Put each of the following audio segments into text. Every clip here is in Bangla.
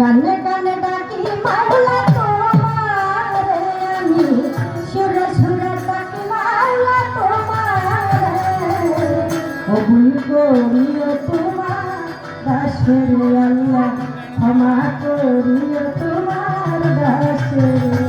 গানে গানে ডাকি মাওলা তোমার, আমি সুরে সুরে ডাকি মাওলা তোমার। কবুল করিও তোমার দাসের আল্লাহ, ক্ষমা করিও তোমার দাসের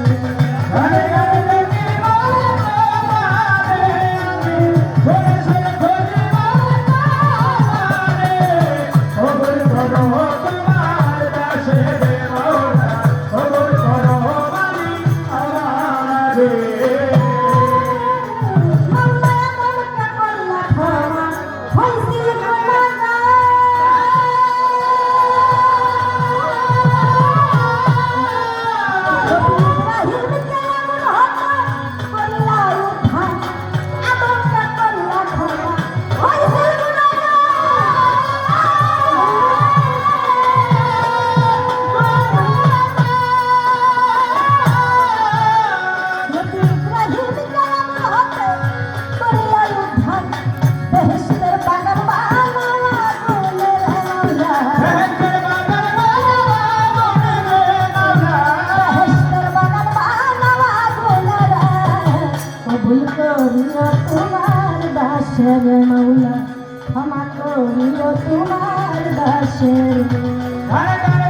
দাসের মৌলা ক্ষমা করিও তোমার দাসের গানে গানে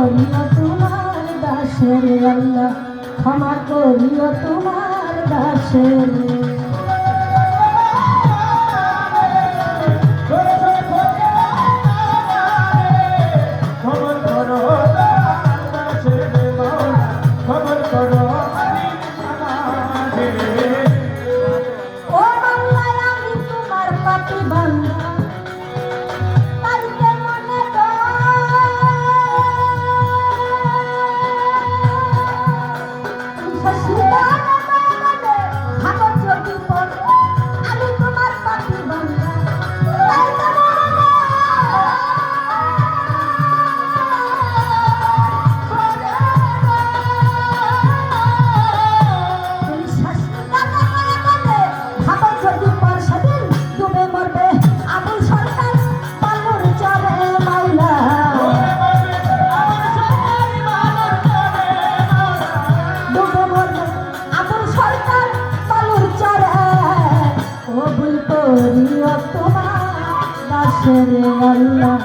করিও তোমার দাসের আল্লাহ ক্ষমা করিও তোমার দাসের দাসের আল্লাহ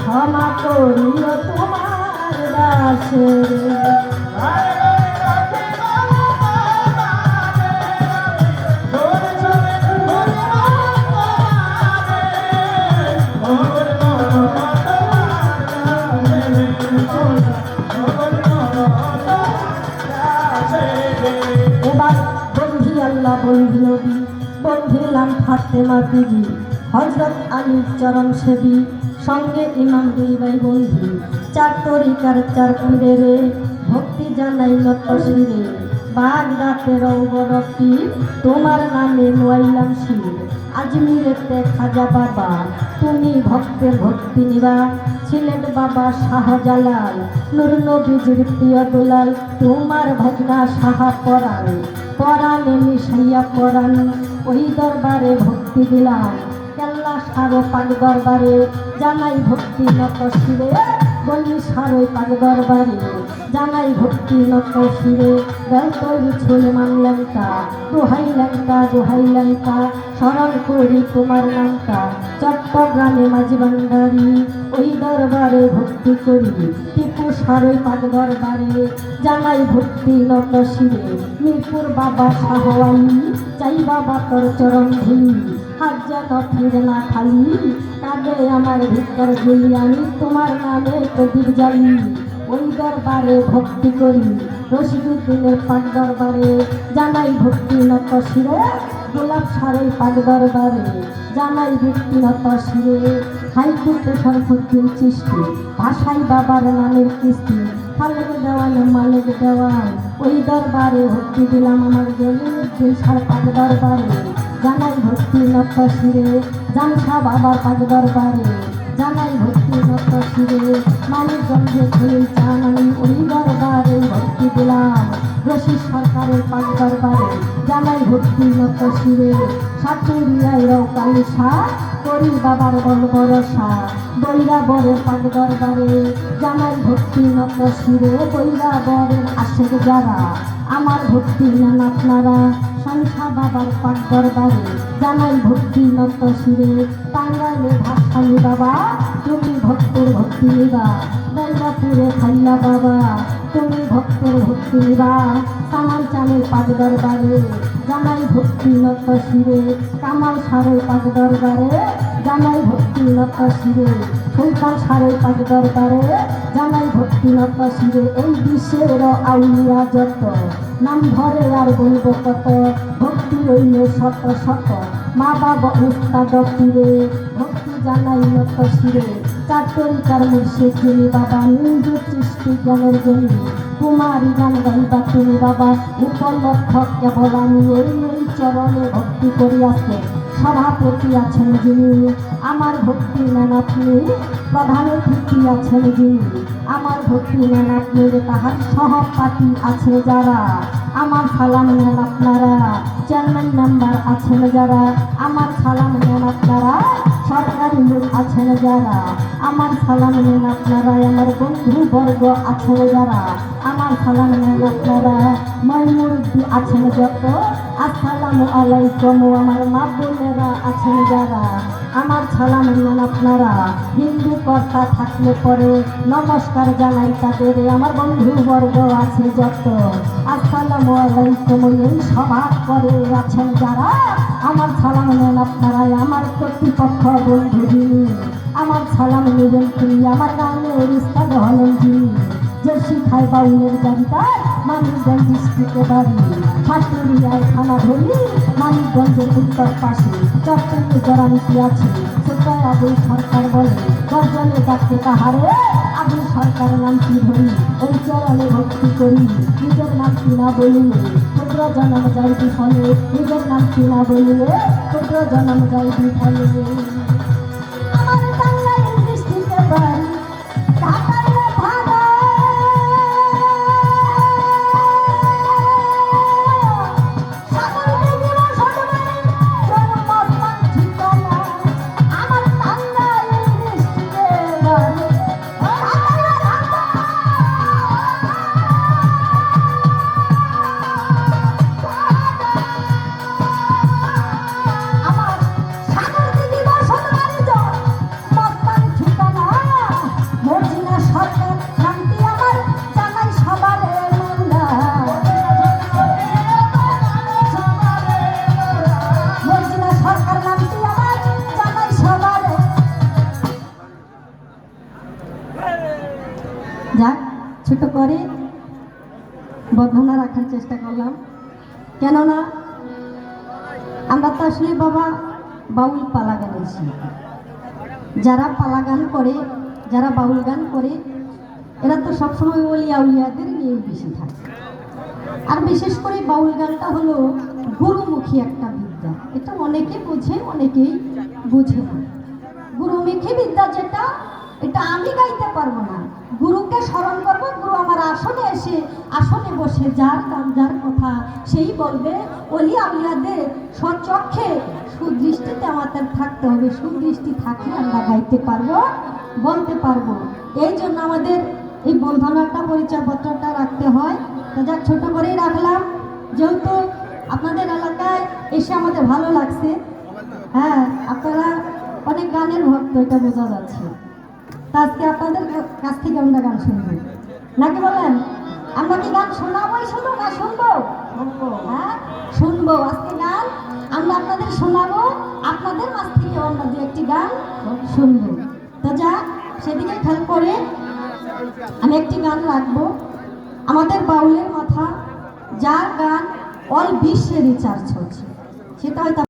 ক্ষমা করিও তোমার দাসের। আলীর চরণ সেবী সঙ্গে ইমাম দুই ভাই বন্ধু। চার তরিকার চার পীরে রে, ভক্তি জানাই নত শিরে বাঘ রাতের অবরতি তোমার নামে নোয়াইলাম শির। আজমিরেতে খাজা বাবা, তুমি ভক্তের ভক্তি নিবা। ছিলেন বাবা শাহজালাল, নুর নবীজির প্রিয় দুলাল। তোমার ভগনা সাহা পরাণ পরাণে মিশাইয়া পরাণ ওই দরবারে ভক্তি দিলাম। সারো পাক দরবারে, জানাই ভক্তি নত শিরে। বলি সারই পাক দরবারে, জানাই ভক্তি নত শিরে। বেলতরি ছুলে মানলেঙ্কা দোহাই লঙ্কা দোহাই লঙ্কা, স্মরণ করি তোমার নামটা। চট্টগ্রামে মাঝি ভান্ডারি, ওই দরবারে ভক্তি করি। সারই পাক দরবারে, জানাই ভক্তি নত শিরে। মিরপুর বাবা শাহওয়ালি চাই বাবা তোর চরণ ধুলি। হাত যেন ফিরে না খালি কাঁদে আমার ভিতর ঝুলি আমি তোমার নামে প্রদীপ জ্বালি। ওই দরবারে ভক্তি করি রশিদুদ্দিনের পাক দরবারে, জানাই ভক্তি নত শিরে। গোলাপ সারে পাক দরবারে জানাই ভক্তি নত শিরে হাইকোর্টে সরফুদ্দিন চিষ্টি ভাষাই বাবার নামের কৃষ্টি খালেক দেওয়ান মালিক দেওয়ান। ওই দরবারে ভক্তি দিলাম আমার জলিউদ্দিন সার পাক দরবারে জানাই ভক্তি নত শিরে জানসা বাবার পাক দরবারে জানাই ভক্তি নত শিরে মানিকগঞ্জে খেয়ে চান আমি ওই দরবারে ভক্তি দিলাম। রশি সরকারের পাক দরবারে জানাই ভক্তি নত শিরে সাতুরিয়ায় রৌকালি শাহ করি বাবার বল ভরসা। বৈরা বরের পাক দরবারে জানাই ভক্তি নত শিরে বৈরা বরের আশেক যারা, আমার ভক্তি নেন আপনারা। সংখ্যা বাবার পাক দরবারে জানাই ভক্তি নত শিরে। টাঙ্গাইলে ভাসানি বাবা তুমি ভক্তের ভক্তি নিবা। দৈরাপুরে খাইলা বাবা, তুমি ভক্তের ভক্তি নিবা। কামাল চালের পাক দরবারে জানাই ভক্তি নত শিরে। কামাল সারের পাক দরবারে জানাই ভক্তি নত শিরে। সুলতান সারের পাক দরবারে জানাই ভক্তি নত শিরে এই বিশ্বের আউলিয়া যত। নাম ধরে আর বলব কত, ভক্তি রইল শত শত। মা বাবা উস্তাদ তীরে ভক্তি জানাই নত শিরে চার তরিকার মুর্শিদ যিনি বাবা নিন্দু সৃষ্টি জ্ঞানের জন্য কুমারী গান গাইবা তুমি বাবা, উপলক্ষ কেবল আমি এই চরণে ভক্তি করিয়াছে। সভাপতি আছেন যিনি। আমার ভক্তি নেন আপনি প্রধান অতিথি আছেন যিনি। আমার ভক্তি নেন আপনি তাহার সহপাঠী আছে যারা। আমার সালাম নেন আপনারা, চেয়ারম্যান মেম্বার আছেন যারা। আমার সালাম নেন আপনারা, সরকারি লোক আছেন যারা। আমার সালাম নেন আপনারা, আমার বন্ধু বর্গ আছেন যারা। আমার সালাম নেন আপনারা ময়মুরব্বী আছেন যত। আসসালামু আলাইকুম, আমার মা আছেন যারা, আমার সালাম নেন আপনারা। হিন্দু কর্তা থাকলে পরে নমস্কার জানাই তাদের। আমার বন্ধু বর্গ আছে যত। আসসালামু আলাইকুম, এই সভা করে আছেন যারা। আমার সালাম নেন আপনারা, আমার কর্তৃপক্ষ বন্ধু আমার সালাম নেবেন তিনি, আমার গানের উস্তাদ হলেন যে শিখায় বাউলের গাড়িটার মানিকগঞ্জ ডিস্ট্রিক্টে বাড়ি। সাতুরিয়ায় থানা ধরি, মানিকগঞ্জের উত্তর পাশে। চট্টগ্রামে জরানিটি আছে সেটাই আবুল সরকার বলে। গর্জনে ডাকতে তাহারে, আবুল সরকার নামটি ধরি। ওই চরণে ভক্তি করি, নিজের নামটি না বলিলে ক্ষুদ্র জন্ম যাইবি ফলে নিজের নামটি না বলিলে ক্ষুদ্র জন্ম যাইবি ফলে কেননা আমরা তো আসলে বাবা বাউল পালা শিল্পী। যারা পালা গান করে, যারা বাউল গান করে, এরা তো সবসময় ওলিয়া উলিয়াদের নিয়ে বেশি থাকে। আর বিশেষ করে বাউল গানটা হলো গুরুমুখী একটা বিদ্যা। এটা অনেকে বোঝে, অনেকেই বোঝে না। গুরুমুখী বিদ্যা যেটা, এটা আমি গাইতে পারব না। গুরুকে স্মরণ করব আমার আসনে এসে, আসনে বসে যার গান যার কথা সেই বলবে অলি আউলিয়াদের সচক্ষে সুদৃষ্টিতে আমাদের থাকতে হবে। সুদৃষ্টি থাকলে আমরা গাইতে পারব, বলতে পারব। এই জন্য আমাদের এই বন্ধনাটা, পরিচয়পত্রটা রাখতে হয়। তো যাক, ছোট করেই রাখলাম। যেহেতু আপনাদের এলাকায় এসে আমাদের ভালো লাগছে। হ্যাঁ আপনারা অনেক গানের ভক্ত, এটা বোঝা যাচ্ছে। তা আজকে আপনাদের কাছ থেকে আমরা গান শুনব। নাকি বলেন? আমরা কি গান শোনাবোই শুনো না শুনব। হ্যাঁ শুনব। আজকে গান আমরা আপনাদের শোনাবো। আপনাদের কাছ থেকে আমরা দু একটি গান শুনব। তো যা সেদিকে খেয়াল করে আমি একটি গান রাখব। আমাদের বাউলের মাথা যার গান অল বিশ্বে রিচার্জ হচ্ছে। সেটা হয়তো